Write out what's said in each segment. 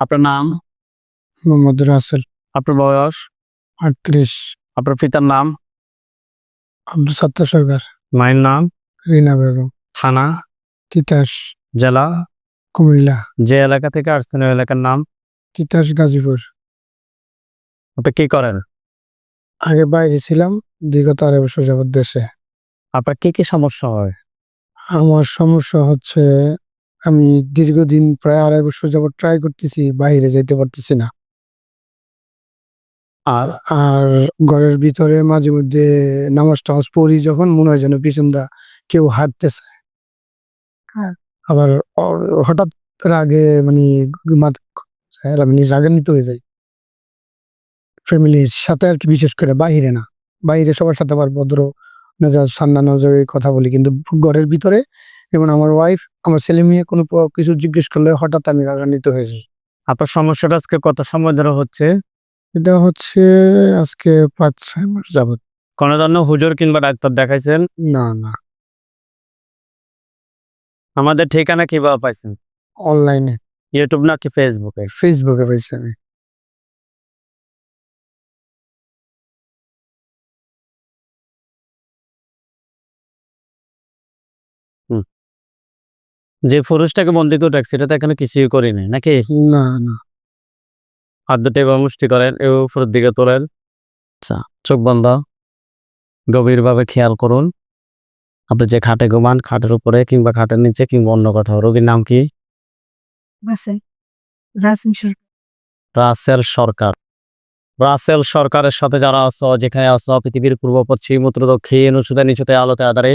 আপনার নাম? মোহাম্মদ রাসেল। আপনার বয়স? আটত্রিশ। আপনার পিতার নাম? আব্দুল সত্তার সরকার। মায়ের নাম? রিনা বেগম। থানা? তিতাস। জেলা? কুমিল্লা। যে এলাকা থেকে আসছেন ওই এলাকার নাম? তিতাস গাজীপুর। আপনি কি করেন? আগে বাইরে ছিলাম বিগত আড়াই বছর যাবত দেশে। আপনার কি কি সমস্যা হয়? আমার সমস্যা হচ্ছে আমি দীর্ঘদিন প্রায় আড়াই বছর যাবত ট্রাই করতেছি বাইরে যেতে পারতেছি না। আর আর ঘরের ভিতরে মাঝে মধ্যে নামাজ টামাজ পড়ি যখন মনে হয় যেন পিছন দা কেউ হাঁটতেছে। আবার হঠাৎ রাগে মানে আমি রাগান্বিত হয়ে যাই। ফ্যামিলির সাথে আর কি বিশেষ করে বাহিরে না। বাইরে সবার সাথে আবার ভদ্র মেজাজ ঠান্ডা নজরে কথা বলি কিন্তু ঘরের ভিতরে যেমন আমার ওয়াইফ আমার ছেলে মেয়ে কোনো কিছু জিজ্ঞেস করলে হঠাৎ আমি রাগান্বিত হয়ে যাই। আপনার সমস্যাটা আজকে কত সময় ধরে হচ্ছে? এটা হচ্ছে আজকে পাঁচ ছয় মাস যাবত কোন ধরনের হুজুর কিংবা ডাক্তার দেখাইছেন? না না। আমাদের ঠিকানা কীভাবে পাইছেন? অনলাইনে ইউটিউব নাকি ফেসবুকে ফেসবুকে পাইছি আমি। যে পুরুষটাকে বন্দি করে রাখছে এটা তো এখানে কিছুই করি নাই নাকি? না না। হাত দুটো এবার মুষ্টি করেন এ উপরের দিকে তোলেন। আচ্ছা চোখ বন্ধ। গভীরভাবে খেয়াল করুন। আপনি যে খাটে ঘুমান খাটের উপরে কিংবা খাটের নিচে কিংবা অন্য কোথাও। রোগীর নাম কি? রাসেল। রাসেল সরকার। রাসেল সরকারের সাথে যারা আছো যেখানে আছো পৃথিবীর পূর্ব পশ্চিম উত্তর দক্ষিণ উঁচুতে নিচুতে আলোতে আধারে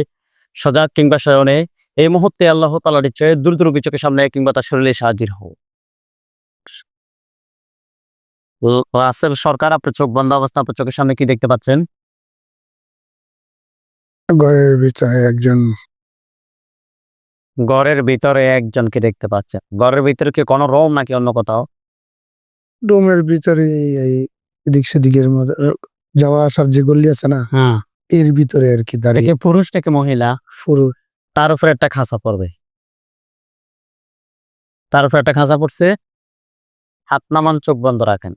সজাগ কিংবা শয়নে এই মুহূর্তে আল্লাহ তালার ইচ্ছে দ্রুত রোগী চোখের সামনে কিংবা তার শরীরে সাহায্য হোক। রাসেল সরকার আপনার চোখ বন্ধ অবস্থা আপনার চোখের সামনে কি দেখতে পাচ্ছেন? ঘরের ভিতরে একজন। ঘরের ভিতরে একজনকে দেখতে পাচ্ছেন। ঘরের ভিতরে কি কোনো রোম নাকি অন্য কোথাও? রুমের ভিতরে এই এদিক সেদিকের মধ্যে যাওয়া আসার যে গল্লি আছে না হ্যাঁ। এর ভিতরে আর কি দাঁড়িয়ে। পুরুষ নাকি মহিলা? পুরুষ। তার উপরে একটা খাঁচা পড়বে। তার উপরে একটা খাঁচা পড়ছে। হাত নামান চোখ বন্ধ রাখেন।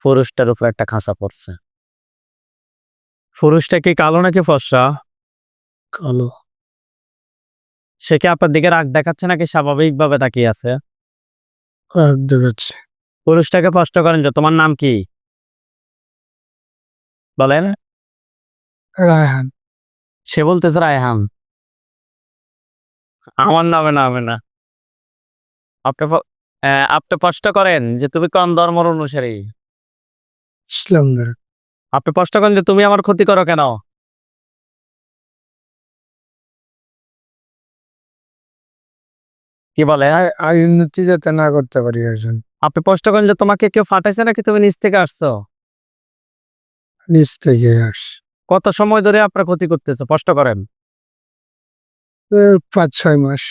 পুরুষটার উপরে একটা খাঁচা পড়ছে। পুরুষটা কি কালো নাকি ফর্সা? কালো। সে কি আপনার দিকে রাগ দেখাচ্ছে নাকি স্বাভাবিকভাবে তাকিয়ে আছে? রাগ দেখাচ্ছে। পুরুষটাকে স্পষ্ট করেন যে তোমার নাম কি? বলেন। রায়হান। সে বলতেছে রায়হান। আমার নামে নামে না। আপনি আপনি স্পষ্ট করেন যে তুমি কোন ধর্মের অনুসারী? ইসলাম আপনি স্পষ্ট করেন যে তুমি আমার ক্ষতি করো কেন? কি বলে? উন্নতি যাতে না করতে পারি একজন। আপনি স্পষ্ট করেন যে তোমাকে কেউ ফাটাইছে নাকি তুমি নিচ থেকে আসছো? নিচ থেকে আস কত সময় ধরে আপনার ক্ষতি করতেছে? কষ্ট করেন। পাঁচ ছয় মাস।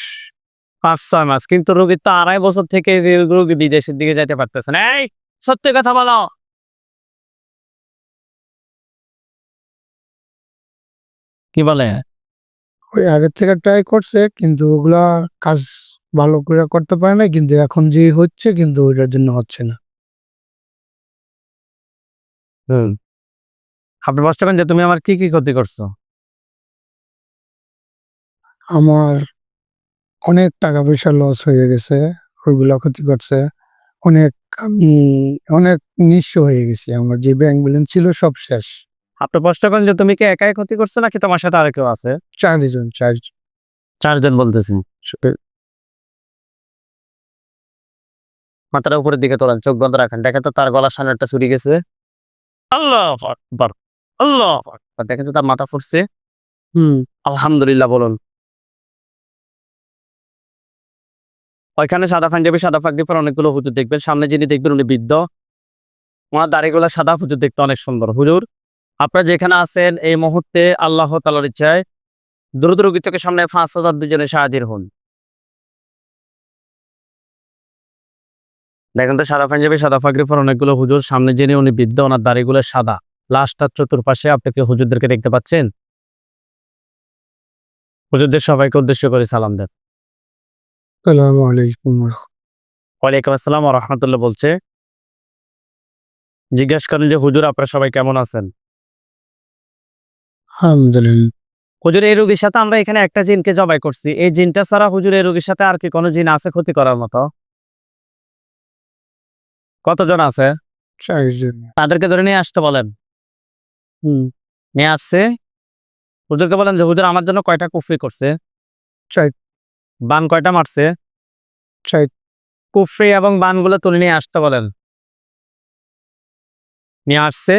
পাঁচ ছয় মাস। কিন্তু রোগী তো আড়াই বছর থেকে রোগী বিদেশের দিকে যাইতে পারতেছে না। এই সত্যি কথা বলো। কি বলে? ওই আগের থেকে ট্রাই করছে কিন্তু ওগুলা কাজ ভালো করে করতে পারে না কিন্তু এখন যে হচ্ছে কিন্তু ওইটার জন্য হচ্ছে না। হুম। আপনি করেন যে তুমি আমার কি কি ক্ষতি করছ? আমার অনেক টাকা পয়সা লস হয়ে গেছে ওইগুলা ক্ষতি করছে। অনেক আমি অনেক নিঃস্ব হয়ে গেছি। আমার যে ব্যাংক ব্যালেন্স ছিল সব শেষ। আপনি স্পষ্ট করেন যে তুমি কি একাই ক্ষতি করছ নাকি তোমার সাথে আর কেউ আছে? চারজন চার চারজন বলতেছি। মাথাটা উপরের দিকে তোলেন চোখ বন্ধ রাখেন। দেখেন তো তার গলার সামনে একটা ছুরি গেছে। আল্লাহ আকবার। আল্লাহ। দেখেন তো তার মাথা ফুটছে। হুম। আলহামদুলিল্লাহ বলুন। ওইখানে সাদা পাঞ্জাবি সাদা পাগড়ি পর অনেকগুলো হুজুর দেখবেন। সামনে যিনি দেখবেন উনি বৃদ্ধ। ওনার দাড়িগুলো সাদা হুজুর দেখতে অনেক সুন্দর। হুজুর আপনারা যেখানে আছেন এই মুহূর্তে আল্লাহ তালার ইচ্ছায় দ্রুত রোগী চোখের সামনে পাঁচ হাজার দুজনে সাহায্যের হন। দেখেন তো সাদা পাঞ্জাবি সাদা পাগড়ি পর অনেকগুলো হুজুর। সামনে যিনি উনি বৃদ্ধ ওনার দাড়িগুলো সাদা। লাস্টার চতুর্পাশে আপনি কি হুজুরদেরকে দেখতে পাচ্ছেন। হুজুরদের সবাইকে উদ্দেশ্য করে সালাম দেন। ওয়ালাইকুম আসসালাম রহমতুল্লাহ বলছে। জিজ্ঞেস করেন যে হুজুর আপনারা সবাই কেমন আছেন? আলহামদুলিল্লাহ। হুজুর এই রোগীর সাথে আমরা এখানে একটা জিনকে জবাই করছি। এই জিনটা ছাড়া হুজুর এই রোগীর সাথে আর কি কোনো জিন আছে ক্ষতি করার মতো? কতজন আছে? তাদেরকে ধরে নিয়ে আসতে বলেন। নিয়ে আসছে। হুজুরকে বলেন যে হুজুর আমার জন্য কয়টা কুফরি করছে। বান কয়টা মারছে। কুফরি এবং বানগুলো তুলে নিয়ে আসতে বলেন। নিয়ে আসছে।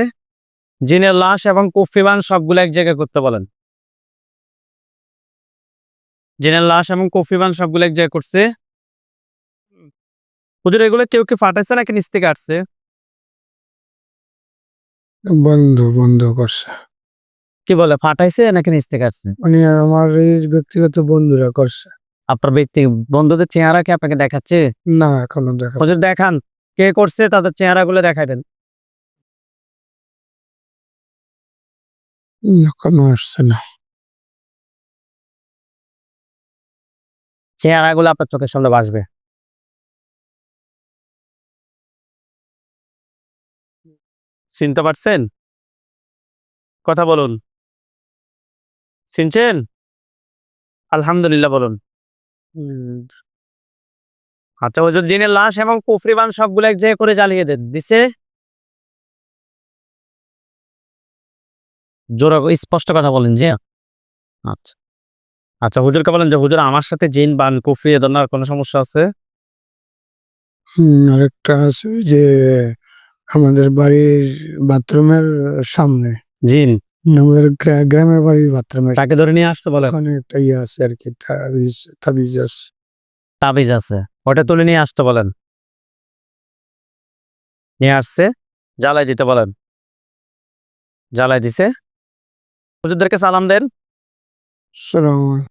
জিনের লাশ এবং কুফরি বান সবগুলো এক জায়গায় করতে বলেন। জিনের লাশ এবং কুফরি বান সবগুলো এক জায়গায় করছে। হুজুর এগুলো কেউ কি ফাটাইছে নাকি নিচ থেকে আসছে? বন্ধ বন্ধ করছে। কি বলে ফাটাইছে নাকি নিচ থেকে আসছে? মানে আমার এই ব্যক্তিগত বন্ধুরা করছে। আপনার ব্যক্তি বন্ধুদের চেহারা কি আপনাকে দেখাচ্ছে? না এখনও দেখা হুজুর দেখান। কে করছে তাদের চেহারাগুলো দেখাই দেন। এখনও আসছে না। চেহারাগুলো আপনার চোখের সামনে বাসবে। চিনতে পারছেন? কথা বলুন। চিনছেন? আলহামদুলিল্লাহ বলুন। আচ্ছা হুজুর দিনের লাশ এবং কুফরিবান সবগুলো এক জায়গায় করে জ্বালিয়ে দেন। দিছে? জোর স্পষ্ট কথা বলেন যে আচ্ছা। আচ্ছা হুজুরকে বলেন যে হুজুর আমার সাথে জিন বান কুফরি এ ধরনের কোনো সমস্যা আছে? হুম, আরেকটা আছে যে আমাদের বাড়ির বাথরুমের সামনে। জিন আমাদের গ্রা- গ্রামের বাড়ির বাথরুমের তাকে ধরে নিয়ে আসতে বলেন ওখানে একটা ইয়ে আছে আর কি তাবিজ তাবিজ আছে। তাবিজ আছে। ওটা তুলে নিয়ে আসতে বলেন। নিয়ে আসছে জ্বালাই দিতে বলেন। জ্বালাই দিছে। হুজুরদেরকে সালাম দেন। সালাম